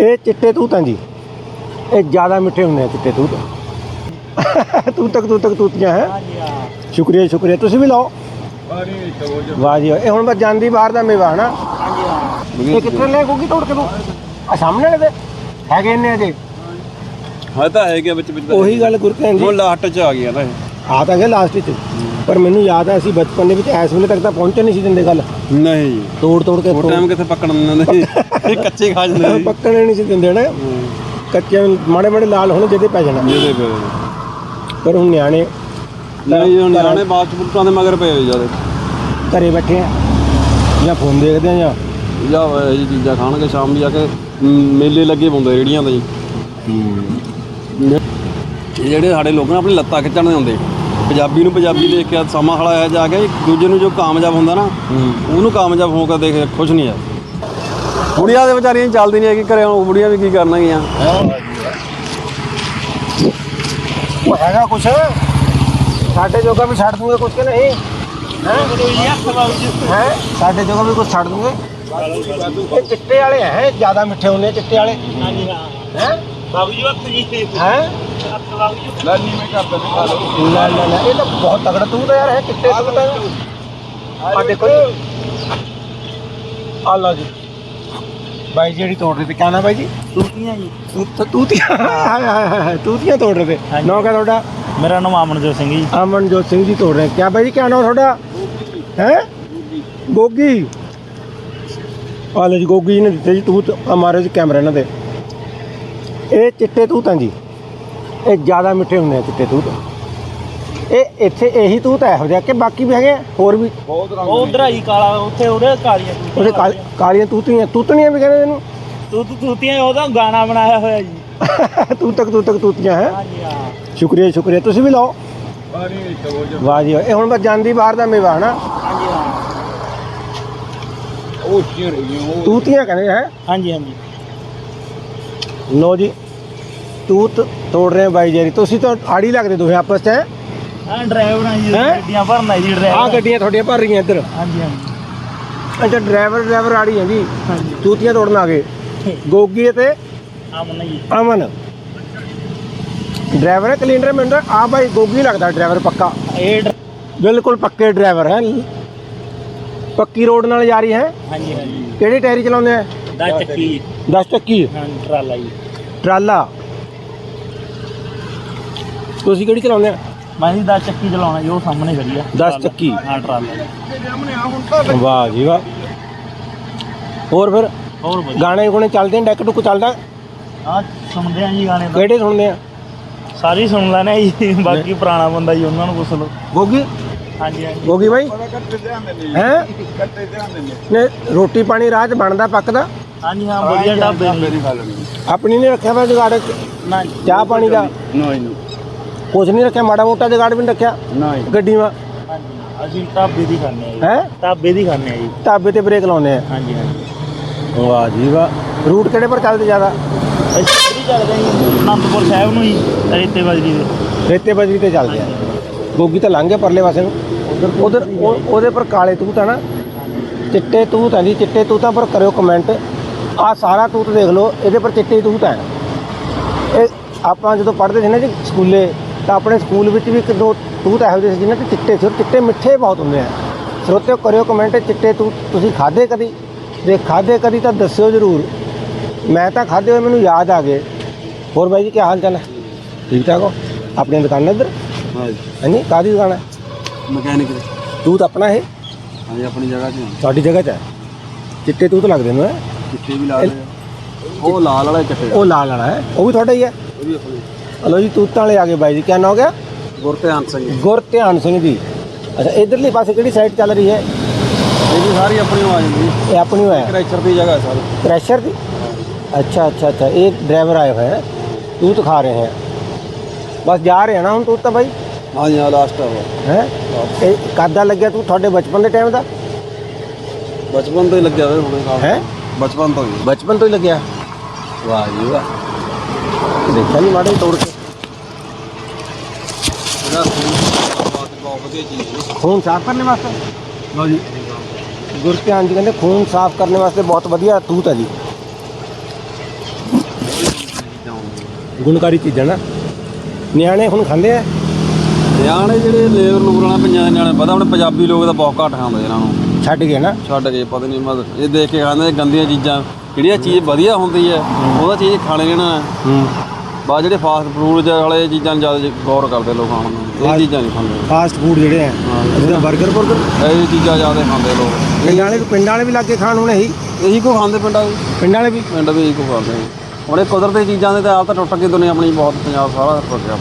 ਇਹ ਚਿੱਟੇ ਤੂਤ ਜੀ। ਇਹ ਜ਼ਿਆਦਾ ਮਿੱਠੇ ਹੁੰਦੇ ਆ ਚਿੱਟੇ ਤੂਤ। ਤੂੰ ਤੱਕ ਤੂੰ ਤੱਕ ਤੂਤੀਆਂ ਹੈ? ਸ਼ੁਕਰੀਆ ਸ਼ੁਕਰੀਆ। ਤੁਸੀਂ ਵੀ ਲਾਓ। ਵਾਹ ਜੀ। ਇਹ ਹੁਣ ਬਸ ਜਾਂਦੀ ਬਾਹਰ ਦਾ ਮੇਵਾ ਹਨਾ? ਇਹ ਕਿੱਥੇ ਲੈ ਕੋਗੀ ਤੋੜ ਕੇ ਤੂੰ? ਆ ਸਾਹਮਣੇ ਵਾਲੇ ਦੇ? ਹੈਗੇ ਇੰਨੇ ਅਜੇ? ਹਾਂ ਤਾਂ ਹੈ ਕਿ ਵਿੱਚ ਵਿੱਚ ਉਹੀ ਗੱਲ ਗੁਰਕੈਨ ਜੀ ਹੁਣ ਲਾਸਟ ਚ ਆ ਗਿਆ ਨਾ ਇਹ। ਆ ਤਾਂ ਗਿਆ ਲਾਸਟ ਵਿੱਚ। ਪਰ ਮੈਨੂੰ ਯਾਦ ਆ ਅਸੀਂ ਬਚਪਨ ਦੇ ਵਿੱਚ ਇਸ ਵੇਲੇ ਤੱਕ ਤਾਂ ਪਹੁੰਚੇ ਨਹੀਂ ਸੀ ਦਿੰਦੇ ਗੱਲ। ਨਹੀਂ। ਤੋੜ ਤੋੜ ਕੇ ਉਹ ਟਾਈਮ ਕਿੱਥੇ ਪੱਕਣ ਦਿੰਦੇ ਨੇ? ਇਹ ਕੱਚੇ ਖਾ ਜਾਂਦੇ ਸੀ। ਪੱਕਣੇ ਨਹੀਂ ਸੀ ਦਿੰਦੇ ਨਾ। ਕੱਚੇ ਮਾੜੇ ਮਾੜੇ ਲਾਲ ਹੋਣੇ ਜਿਹਦੇ ਪੈ ਜਾਣਾ। ਜਿਹਦੇ ਪਏ ਪਰ ਹੁਣ ਨਿਆਣੇ ਨਹੀਂ ਹੁਣ ਨਿਆਣੇ ਬਾਅਦ ਚ ਬੁੱਟਾਂ ਦੇ ਮਗਰ ਪਏ ਹੋਏ ਜ਼ਿਆਦਾ। ਘਰੇ ਬੈਠੇ ਆ। ਜਾਂ ਫੋਨ ਦੇਖਦੇ ਆ ਜਾਂ ਜਾਂ ਇਹ ਚੀਜ਼ਾਂ ਖਾਣਗੇ ਸ਼ਾਮ ਨੂੰ ਜਾ ਕੇ ਮੇਲੇ ਲੱਗੇ ਪਾਉਂਦੇ ਰੇੜੀਆਂ ਤੇ। ਜੀ ਜਿਹੜੇ ਸਾਡੇ ਲੋਕ ਨੇ ਆਪਣੀ ਲੱਤਾਂ ਖਿੱਚਣ ਦੇ ਹੁੰਦੇ। ਪੰਜਾਬੀ ਨੂੰ ਪੰਜਾਬੀ ਦੇਖ ਕੇ ਸਮਾਂ ਖੜਾ ਹੋਇਆ ਜਾ ਕੇ ਇੱਕ ਦੂਜੇ ਨੂੰ ਜੋ ਕਾਮਯਾਬ ਹੁੰਦਾ ਨਾ, ਉਹਨੂੰ ਕਾਮਯਾਬ ਹੋ ਕੇ ਦੇਖ ਖੁਸ਼ ਨਹੀਂ ਆ। ਬੁੜੀਆਂ ਦੇ ਵਿਚਾਰੀਆਂ ਚੱਲਦੀ ਨਹੀਂ ਹੈਗੀ ਘਰੇ, ਹੁਣ ਬੁੜੀਆਂ ਵੀ ਕੀ ਕਰਨਗੀਆਂ? ਉਹ ਹੈਗਾ ਕੁਛ? ਸਾਡੇ ਜੋਗਾ ਵੀ ਛੱਡ ਦੂੰਗੇ ਕੁਛ ਕਿ ਨਹੀਂ? ਹੈ? ਸਾਡੇ ਜੋਗਾ ਵੀ ਕੁਛ ਛੱਡ ਦੂਗੇ? ਇਹ ਚਿੱਟੇ ਵਾਲੇ ਹੈ ਜ਼ਿਆਦਾ ਮਿੱਠੇ ਹੁੰਦੇ ਚਿੱਟੇ ਵਾਲੇ। ਹਾਂਜੀ ਹਾਂ ਹੈ? ਬਾਬੂ ਜੀ ਹੱਥ ਜੀ ਹੈ? ਹੱਥ ਬਾਬੂ ਜੀ ਲਾਨੀ ਮੈਂ ਕਰਦਾ ਖਾ ਲਓ ਲੈ ਲੈ ਲੈ। ਇਹ ਤਾਂ ਬਹੁਤ ਤਗੜਾ ਤੂੰ ਤਾਂ ਯਾਰ ਹੈ ਚਿੱਟੇ ਤੂੰ ਤਾਂ ਆ ਦੇਖੋ ਜੀ। ਆ ਲਓ ਜੀ। ਬਾਈ ਜਿਹੜੀ ਤੋੜ ਰਹੇ ਤੇ ਕਿਆ ਨਾ ਬਾਈ ਜੀ? ਤੂਤੀਆਂ ਜੀ। ਤੂੰ ਤਾਂ ਤੂਤੀਆਂ ਹਾਏ ਹਾਏ ਹਾਏ ਤੂਤੀਆਂ ਤੋੜ ਰਹੇ ਤੇ। ਹਾਂਜੀ। ਨੌ ਕਾ ਤੁਹਾਡਾ? ਮੇਰਾ ਨਾਮ ਅਮਨਜੋਤ ਸਿੰਘ ਜੀ। ਅਮਨਜੋਤ ਸਿੰਘ ਜੀ ਤੋੜ ਰਹੇ। ਕਿਆ ਬਾਈ ਜੀ ਕਿਆ ਨਾਮ ਤੁਹਾਡਾ? ਹੈ? ਗੋਗੀ। ਆਲੇ ਜੀ ਗੋਗੀ ਜੀ ਨੇ ਦਿੱਤੇ ਜੀ ਤੂਤ। ਆ ਮਾਰੇ ਜੀ ਕੈਮਰਾ ਇਹਨਾਂ ਦੇ। ਇਹ ਚਿੱਟੇ ਤੂਤ ਆ ਜੀ। ਇਹ ਜ਼ਿਆਦਾ ਮਿੱਠੇ ਹੁੰਦੇ ਆ ਚਿੱਟੇ ਤੂਤ। ਇਹ ਇੱਥੇ ਇਹੀ ਤੂਤ ਇਹੋ ਜਿਹਾ ਕਿ ਬਾਕੀ ਵੀ ਹੈਗੇ ਆ? ਹੋਰ ਵੀ। ਬਹੁਤ ਉਹ ਉਧਰ ਆਈ ਕਾਲਾ ਉੱਥੇ ਉਹਦੇ ਕਾਲੀਆਂ ਉਹਦੇ ਕਾਲ- ਕਾਲੀਆਂ ਤੂਤੀਆਂ ਤੂਤਣੀਆਂ ਵੀ ਕਹਿੰਦੇ ਇਹਨੂੰ। ਤੂਤ ਤੂਤੀਆਂ ਉਹਦਾ ਗਾਣਾ ਬਣਾਇਆ ਹੋਇਆ ਜੀ। ਤੂੰ ਤੱਕ ਤੂੰ ਤੱਕ ਤੂਤੀਆਂ ਹੈ। ਹਾਂਜੀ ਹਾਂ। ਸ਼ੁਕਰੀਆ ਸ਼ੁਕਰੀਆ। ਤੁਸੀਂ ਵੀ ਲਾਓ। ਪਾਣੀ ਚਲੋ ਜੀ ਵਾਹ ਜੀ ਵਾਹ। ਇਹ ਹੁਣ ਬਸ ਜਾਂਦੀ ਬਾਹਰ ਦਾ ਮੇਵਾ ਹਨਾ? ਹਾਂਜੀ ਹਾਂ। ਉਹ ਚਿਰ ਉਹ। ਤੂਤੀਆਂ ਕਹਿੰਦੇ ਹੈ? ਹਾਂਜੀ ਹਾਂਜੀ। ਲੋ ਜੀ। ਤੂਤ ਤੋੜ ਰਹੇ ਆ ਬਾਈ ਜੇਰੀ। ਤੁਸੀਂ ਤਾਂ ਆੜੀ ਲੱਗਦੇ ਦੋਵੇਂ ਆਪਸ 'ਚ ਹੈ? ਹਾਂ ਡਰਾਈਵਰ ਜੀ ਹੈਂ? ਗੱਡੀਆਂ ਭਰਨਾ ਜੀ ਆ ਡਰਾਈਵਰ। ਗੱਡੀਆਂ ਤੁਹਾਡੀਆਂ ਭਰ ਰਹੀਆਂ ਇੱਧਰ। ਹਾਂਜੀ ਹਾਂਜੀ। ਅੱਛਾ ਡਰਾਈਵਰ ਡਰਾਈਵਰ ਆੜੀ ਹੈ ਜੀ। ਹਾਂਜੀ। ਤੂਤੀਆਂ ਤੋੜਨ ਆ ਗਏ। ਗੋਗੀ ਅਤੇ ਅਮਨ ਜੀ। ਅਮਨ। ਡਰਾਈਵਰ ਹੈ ਕਲੀਨਰ ਮੈਂਬਰ ਆ ਬਾਈ ਗੋਗੀ ਲੱਗਦਾ ਡਰਾਈਵਰ ਪੱਕਾ। ਇਹ ਡਰ- ਬਿਲਕੁਲ ਪੱਕੇ ਡਰਾਈਵਰ ਹੈ। ਪੱਕੀ ਰੋਡ ਨਾਲ ਜਾ ਰਹੀ ਹੈ। ਹਾਂਜੀ ਹਾਂਜੀ। ਕਿਹੜੀ ਟਾਇਰੀ ਚਲਾਉਂਦੇ ਆ? ਦਾ ਚੱਕੀ। 10 ਚੱਕੀ। ਹਾਂ ਟਰਾਲਾ ਜੀ। ਟਰਾਲਾ। ਤੁਸੀਂ ਕਿਹੜੀ ਚਲਾਉਂਦੇ ਆ? ਮੈਂ ਜੀ ਦਾ ਚੱਕੀ ਚਲਾਉਣਾ ਜੀ ਉਹ ਸਾਹਮਣੇ ਖੜੀ ਆ। ਦਸ ਟਰਾਲਾ। ਚੱਕੀ। ਹਾਂ ਟਰਾਲਾ। ਵਾਹ ਜੀ ਵਾਹ। ਹੋਰ ਫਿਰ? ਹੋਰ ਵਧੀਆ। ਗਾਣੇ ਗੁਣੇ ਚੱਲਦੇ ਨੇ ਡੈਕ ਟੁੱਕ ਚੱਲਦਾ? ਹਾਂ ਸੁਣਦੇ ਆ ਜੀ ਗਾਣੇ ਤਾਂ। ਕਿਹੜੇ ਸੁਣਦੇ ਆ? ਸਾਰੇ ਹੀ ਸੁਣ ਲੈਣੇ ਆ ਜੀ ਬਾਕੀ ਪੁਰਾਣਾ ਬੰਦਾ ਜੀ ਉਹਨਾਂ ਨੂੰ ਪੁੱਛ ਲਓ। ਗੋਗੀ? ਹਾਂਜੀ ਹਾਂਜੀ। ਗੋਗੀ ਬਾਈ? ਹੈ? ਕੱਟੇ ਧਿਆਨ ਦਿੰਦੇ ਨੇ ਰੋਟੀ ਪਾਣੀ ਰਾਹ 'ਚ ਬਣਦਾ ਪੱਕਦਾ? ਹਾਂਜੀ ਹਾਂ ਵਧੀਆ ਢਾਬੇ ਨੇ ਮੇਰੀ ਖਾ ਲੈਣੀ ਆਪਣੀ ਨਹੀਂ ਰੱਖਿਆ ਵਾ ਜੁਗਾੜ ਨਾ ਚਾਹ ਪਾਣੀ ਦਾ? ਨਹੀਂ ਨਹੀਂ ਕੁਝ ਨਹੀਂ ਰੱਖਿਆ ਮਾੜਾ ਮੋਟਾ ਜੁਗਾੜ ਵੀ ਰੱਖਿਆ। ਨਹੀਂ ਗੱਡੀ ਮਾ ਹਾਂਜੀ ਅਸੀਂ ਢਾਬੇ ਦੀ ਖਾਂਦੇ ਆ ਹੈ? ਢਾਬੇ ਦੀ ਖਾਂਦੇ ਆ ਜੀ। ਢਾਬੇ ਤੇ ਬ੍ਰੇਕ ਲਾਉਂਦੇ ਆ ਹਾਂਜੀ ਹਾਂਜੀ। ਵਾਹ ਜੀ ਵਾਹ। ਰੂਟ ਕਿਹੜੇ ਪਰ ਚੱਲਦੇ ਜ਼ਿਆਦਾ? ਅਸੀਂ ਕਿਹੜੀ ਚੱਲਦੇ ਜੀ ਅਨੰਦਪੁਰ ਸਾਹਿਬ ਨੂੰ ਜੀ ਰੇਤੇ ਬਜਰੀ ਦੇ। ਰੇਤੇ ਬਜਰੀ ਤੇ ਚੱਲਦੇ ਆ ਗੋਗੀ ਤਾਂ ਲੰਘ ਗਿਆ ਪਰਲੇ ਪਾਸੇ ਨੂੰ। ਉਧਰ ਉਹਦੇ ਪਰ ਕਾਲੇ ਤੂਤ ਆ ਨਾ। ਚਿੱਟੇ ਤੂਤ ਆ ਜੀ ਚਿੱਟੇ ਤੂਤਾਂ ਪਰ ਕਰਿਓ ਕਮੈਂਟ ਆ ਸਾਰਾ ਤੂਤ ਦੇਖ ਲਓ ਇਹਦੇ ਪਰ ਚਿੱਟੇ ਤੂਤ ਆ। ਇਹ ਆਪਾਂ ਜਦੋਂ ਪੜ੍ਹਦੇ ਸੀ ਨਾ ਜੀ ਸਕੂਲੇ ਤਾਂ ਆਪਣੇ ਸਕੂਲ ਵਿੱਚ ਵੀ ਇੱਕ ਦੋ ਤੂਤ ਇਹੋ ਜਿਹੇ ਸੀ ਜਿਹਨਾਂ ਤੇ ਚਿੱਟੇ ਸੀ। ਔਰ ਚਿੱਟੇ ਮਿੱਠੇ ਬਹੁਤ ਹੁੰਦੇ ਆ। ਸਰੋਤਿਓ ਕਰਿਓ ਕਮੈਂਟ ਚਿੱਟੇ ਤੂਤ ਤੁਸੀਂ ਖਾਦੇ ਕਦੀ? ਜੇ ਖਾਦੇ ਕਦੀ ਤਾਂ ਦੱਸਿਓ ਜ਼ਰੂਰ। ਮੈਂ ਤਾਂ ਖਾਦੇ ਹੋਏ ਮੈਨੂੰ ਯਾਦ ਆ ਗਏ। ਹੋਰ ਬਾਈ ਜੀ ਕੀ ਹਾਲ ਚਾਲ ਹੈ? ਠੀਕ ਠਾਕ ਹੋ? ਆਪਣੀ ਦੁਕਾਨ ਇੱਧਰ? ਹਾਂਜੀ। ਕਾਦੀ ਦੁਕਾਨ ਹੈ? ਮਕੈਨਿਕ ਤੂਤ ਆਪਣਾ ਇਹ? ਹਾਂਜੀ ਆਪਣੀ ਜਗ੍ਹਾ 'ਚ ਹੀ। ਤੁਹਾਡੀ ਜਗ੍ਹਾ 'ਚ ਹੈ? ਚਿੱਟੇ ਤੂਤ ਲੱਗਦੇ ਨੇ। ਹੈਂ? ਚਿੱਟੇ ਵੀ ਲਾ ਲਏ ਉਹ ਲਾਲ ਵਾਲਾ ਚਿੱਟੇ। ਉਹ ਲਾਲ ਵਾਲਾ ਹੈ। ਉਹ ਵੀ ਤੁਹਾਡਾ ਹੀ ਹੈ? ਉਹ ਵੀ ਆਪਣੀ ਹਲੋ ਜੀ ਤੂਤਾਂ ਵਾਲੇ ਆ ਗਏ ਬਾਈ ਜੀ ਕਿਆ ਨਾਮ ਹੋ ਗਿਆ ਗੁਰਧਿਆਨ ਸਿੰਘ ਜੀ। ਗੁਰਧਿਆਨ ਸਿੰਘ ਜੀ ਅੱਛਾ ਇਧਰਲੀ ਪਾਸੇ ਕਿਹੜੀ ਸਾਈਡ ਚੱਲ ਰਹੀ ਹੈ ਇਹ ਵੀ ਸਾਰੀ ਆਪਣੀ ਉਹ ਆ ਜਾਂਦੀ ਇਹ ਆਪਣੀ ਹੋਇਆ ਕਰੈਚਰ ਦੀ ਜਗ੍ਹਾ ਸਾਰੀ ਕ੍ਰੈਸ਼ਰ ਦੀ अच्छा अच्छा अच्छा एक ड्राइवर आए हुए हैं तूत खा रहे हैं बस जा रहे हैं ना हम तूत तो भाई ਹਾਂਜੀ ਹਾਂ ਲਾਸਟ ਆ ਉਹ हैं ਇਹ ਕਾਦਾ ਲੱਗਿਆ ਤੂੰ ਤੁਹਾਡੇ ਬਚਪਨ ਦੇ ਟਾਈਮ ਦਾ ਬਚਪਨ ਤੋਂ ਹੀ ਲੱਗਿਆ ਹੋਇਆ ਹੁਣੇ ਕੰਮ ਹੈ ਬਚਪਨ ਤੋਂ ਹੀ ਬਚਪਨ ਤੋਂ ਹੀ ਲੱਗਿਆ ਵਾਹ ਜੀ ਵਾਹ ਦੇਖਿਆ ਨਹੀਂ ਮਾੜੇ ਤੋੜ ਕੇ? ਇਹਦਾ ਬਹੁਤ ਬਹੁਤ ਵਧੀਆ ਚੀਜ਼ ਹੈ। ਖੂਨ ਸਾਫ਼ ਕਰਨੇ ਵਾਸਤੇ? ਲਓ ਜੀ। ਗੁਰਧਿਆਨ ਜੀ ਕਹਿੰਦੇ ਖੂਨ ਸਾਫ਼ ਕਰਨੇ ਵਾਸਤੇ ਬਹੁਤ ਵਧੀਆ ਤੂਤ ਹੈ ਜੀ। ਗੁਣਕਾਰੀ ਚੀਜ਼ਾਂ ਨਾ। ਨਿਆਣੇ ਹੁਣ ਖਾਂਦੇ ਆ? ਨਿਆਣੇ ਜਿਹੜੇ ਲੇਬਰ ਲੂਬਰ ਵਾਲਾ ਪੰਜਾਂ ਦੇ ਨਿਆਣੇ ਪਤਾ ਆਪਣੇ ਪੰਜਾਬੀ ਲੋਕ ਤਾਂ ਬਹੁਤ ਘੱਟ ਖਾਂਦੇ ਇਹਨਾਂ ਨੂੰ। ਛੱਡ ਗਏ ਨਾ? ਛੱਡ ਕੇ ਪਤਾ ਨਹੀਂ ਮਤ ਇਹ ਦੇਖ ਕੇ ਖਾਂਦੇ ਗੰਦੀਆਂ ਚੀਜ਼ਾਂ। ਜਿਹੜੀਆਂ ਚੀਜ਼ ਵਧੀਆ ਹੁੰਦੀ ਹੈ ਉਹਦਾ ਚੀਜ਼ ਖਾਣੇ ਲੈਣਾ। ਹੂੰ। ਬਾ ਜਿਹੜੇ ਫਾਸਟ ਫੂਡ ਵਾਲੇ ਚੀਜ਼ਾਂ ਨੂੰ ਜ਼ਿਆਦਾ ਗੌਰ ਕਰਦੇ ਲੋਕ ਖਾਣ ਨੂੰ। ਇਹ ਚੀਜ਼ਾਂ ਨਹੀਂ ਖਾਂਦੇ। ਫਾਸਟ ਫੂਡ ਜਿਹੜੇ ਆ ਜਿਹਦਾ 버ਗਰ 버ਗਰ ਇਹ ਚੀਜ਼ਾਂ ਜ਼ਿਆਦਾ ਖਾਂਦੇ ਲੋਕ। ਪਿੰਡਾਂ ਵਾਲੇ ਪਿੰਡਾਂ ਵਾਲੇ ਵੀ ਲੱਗੇ ਖਾਣ ਹੁਣ ਇਹੀ ਇਹੀ ਕੋ ਖਾਂਦੇ ਪਿੰਡਾਂ ਦੇ ਪਿੰਡਾਂ ਵਾਲੇ ਵੀ। ਪਿੰਡ ਵੀ ਇਹੀ ਕੋ ਖਾਂਦੇ ਹੁਣ ਇਹ ਕੁਦਰਤੀ ਚੀਜ਼ਾਂ ਦੇ ਤਾਂ ਆਪ ਤਾਂ ਟੁੱਟ ਗਈ ਦੁਨੀਆ ਆਪਣੀ ਬਹੁਤ ਪੰਜਾਬ ਸਾਰਾ ਟੁੱਟ ਗਿਆ